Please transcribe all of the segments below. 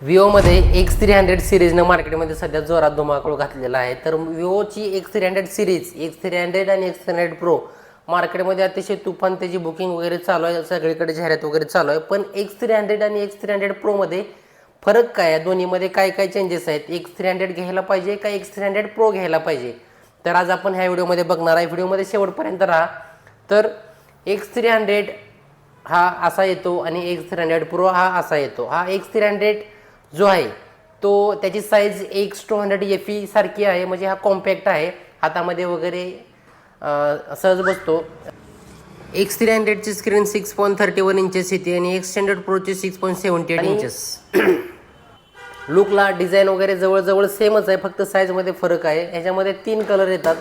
विवोमध्ये X three hundred सिरीजनं मार्केटमध्ये सध्या जोरात धुमाकूळ घातलेला आहे तर विवोची X three hundred series X three hundred आणि एक्स थ्री हंड्रेड प्रो मार्केटमध्ये अतिशय तुफान त्याची बुकिंग वगैरे चालू आहे सगळीकडे जाहिरात वगैरे चालू आहे पण एक्स थ्री हंड्रेड आणि एक्स थ्री हंड्रेड प्रोमध्ये फरक काय आहे दोन्हीमध्ये काय काय चेंजेस आहेत एक्स थ्री हंड्रेड घ्यायला पाहिजे का एक्स थ्री हंड्रेड प्रो घ्यायला पाहिजे तर आज आपण ह्या व्हिडिओमध्ये बघणार आहे व्हिडिओमध्ये शेवटपर्यंत राहा तर एक्स थ्री हंड्रेड हा असा येतो आणि एक्स थ्री हंड्रेड प्रो हा असा येतो हा एक्स थ्री हंड्रेड जो आहे तो त्याची size X two hundred F E सारखी आहे म्हणजे हा कॉम्पॅक्ट आहे. हातामध्ये वगैरे सहज बसतो. X three हंड्रेडची screen six point thirty one inches येते आणि X hundred प्रोची six point seventy eight inches Lukla design वगैरे जवळजवळ सेमच आहे फक्त साईजमध्ये फरक आहे. ह्याच्यामध्ये तीन कलर येतात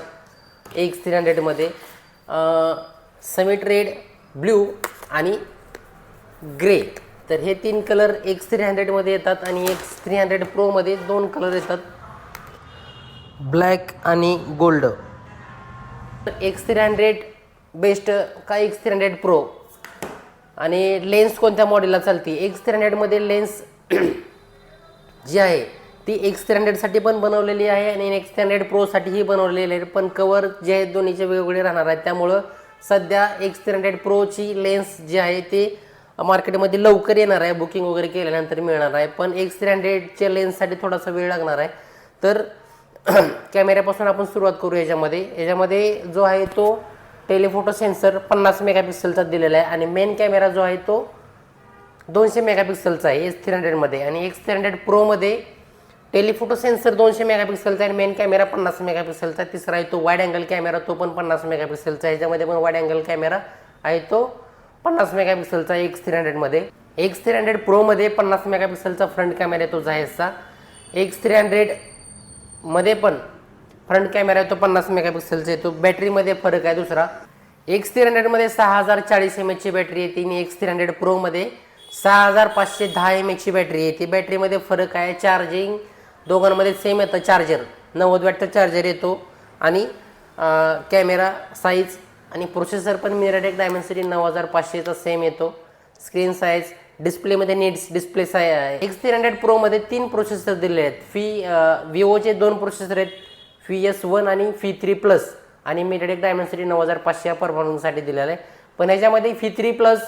एक्स थ्री हंड्रेडमध्ये समिट रेड ब्ल्यू आणि ग्रे तर हे तीन कलर एक्स थ्री हंड्रेडमध्ये येतात आणि एक्स थ्री हंड्रेड प्रोमध्ये दोन कलर येतात. ब्लॅक आणि gold X three hundred best का एक्स थ्री हंड्रेड प्रो आणि लेन्स कोणत्या मॉडेलला चालते? एक्स थ्री हंड्रेडमध्ये लेन्स जी आहे ती एक्स थ्री हंड्रेडसाठी पण बनवलेली आहे आणि एक्स थ्री हंड्रेड प्रोसाठीही बनवलेली आहे. पण कवर जे आहेत दोन्हीचे वेगवेगळे राहणार आहेत. त्यामुळं सध्या एक्स थ्री हंड्रेड प्रोची लेन्स जी आहे ते मार्केटमध्ये लवकर येणार आहे बुकिंग वगैरे केल्यानंतर मिळणार आहे. पण एक्स थ्री हंड्रेडच्या लेन्ससाठी थोडासा वेळ लागणार आहे. तर कॅमेऱ्यापासून आपण सुरुवात करू याच्यामध्ये. याच्यामध्ये जो आहे तो टेलिफोटो सेन्सर पन्नास मेगापिक्सेलचा दिलेला आहे. आणि मेन कॅमेरा जो आहे तो दोनशे मेगापिक्सेलचा आहे एस थ्री हंड्रेडमध्ये आणि एक्स थ्री हंड्रेड प्रोमध्ये टेलिफोटो सेन्सर दोनशे मेगापिक्सेलचा आहे आणि मेन कॅमेरा पन्नास मेगापिक्सेलचा तिसरा आहे तो वाईड अँगल कॅमेरा तो पण पन्नास मेगापिक्सेलचा आहे. याच्यामध्ये पण वाईड अँगल कॅमेरा आहे तो पन्नास मेगापिक्सलचा एक्स थ्री हंड्रेडमध्ये एक्स थ्री हंड्रेड प्रोमध्ये पन्नास मेगापिक्सलचा फ्रंट कॅमेरा येतो जायसचा एक्स थ्री हंड्रेडमध्ये पण फ्रंट कॅमेरा येतो पन्नास मेगापिक्सलचा येतो बॅटरीमध्ये फरक आहे दुसरा. एक्स थ्री हंड्रेडमध्ये सहा हजार चाळीस एम एचची बॅटरी येते आणि एक्स थ्री हंड्रेड प्रोमध्ये सहा हजार पाचशे दहा एम एचची बॅटरी येते बॅटरीमध्ये फरक आहे चार्जिंग दोघांमध्ये सेम येतं चार्जर नव्वद वॅटचा चार्जर येतो. आणि कॅमेरा साईज आणि प्रोसेसर पण मिराटेक डायमेन्सिटी नऊ हजार पाचशेचा सेम येतो. स्क्रीन साईज डिस्प्लेमध्ये नीट्स डिस्प्ले साय एक्स थ्री हंड्रेड प्रोमध्ये तीन प्रोसेसर दिलेले आहेत. फी विवोचे दोन प्रोसेसर आहेत. फी एस वन आणि फी थ्री प्लस आणि मिराटेक डायमेन्सिटी नऊ हजार पाचशे या परफॉर्मन्ससाठी दिलेलं आहे. पण ह्याच्यामध्ये फी थ्री प्लस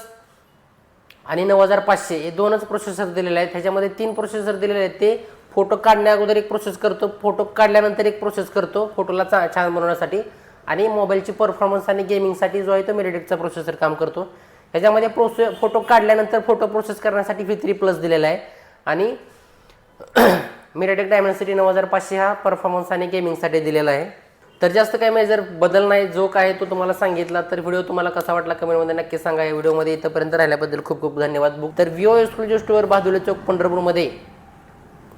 आणि नऊ हजार पाचशे हे दोनच प्रोसेसर दिलेले आहेत. ह्याच्यामध्ये तीन प्रोसेसर दिलेले आहेत. ते फोटो काढण्या अगोदर एक प्रोसेस करतो. फोटो काढल्यानंतर एक प्रोसेस करतो. फोटोला चा छान बनवण्यासाठी. आणि मोबाईलची परफॉर्मन्स आणि गेमिंगसाठी जो आहे तो मेरिटेकचा प्रोसेसर काम करतो. ह्याच्यामध्ये प्रोसे फोटो काढल्यानंतर फोटो प्रोसेस करण्यासाठी फी थ्री प्लस दिलेला आहे. आणि मिराटेक डायमेन्सिटी नऊ हजार पाचशे हा परफॉर्मन्स आणि गेमिंगसाठी दिलेला आहे. तर जास्त काय म्हणजे जर बदल नाही. जो काय तो तुम्हाला सांगितला तर व्हिडिओ तुम्हाला कसा वाटला कमेंटमध्ये नक्की सांगा. या व्हिडिओमध्ये इथंपर्यंत राहिल्याबद्दल खूप खूप धन्यवाद. बुक तर विओ एक्सक्लुजिव्ह स्टोअर बहादुले चौक पंढरपूरमध्ये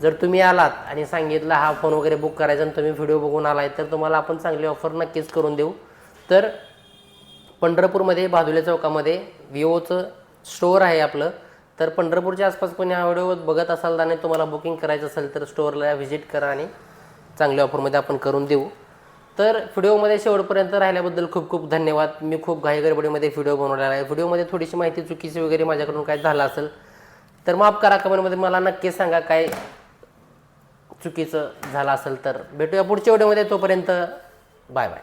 जर तुम्ही आलात आणि सांगितलं हा फोन वगैरे बुक करायचा आणि तुम्ही व्हिडिओ बघून आलाय तर तुम्हाला आपण चांगली ऑफर नक्कीच करून देऊ. तर पंढरपूरमध्ये बहादुले चौकामध्ये विवोचं स्टोअर आहे आपलं. तर पंढरपूरच्या आसपास कोणी हा व्हिडिओ बघत असाल आणि तुम्हाला बुकिंग करायचं असेल तर स्टोअरला व्हिजिट करा आणि चांगल्या ऑफरमध्ये आपण करून देऊ. तर व्हिडिओमध्ये शेवटपर्यंत राहिल्याबद्दल खूप खूप धन्यवाद. मी खूप घाईगडबडीमध्ये व्हिडिओ बनवलेला आहे. व्हिडिओमध्ये थोडीशी माहिती चुकीची वगैरे माझ्याकडून काय झालं असेल तर माफ करा कमेंटमध्ये मला नक्की सांगा काय चुकीचं झालं असेल तर भेटूया पुढच्या व्हिडिओमध्ये तोपर्यंत बाय बाय.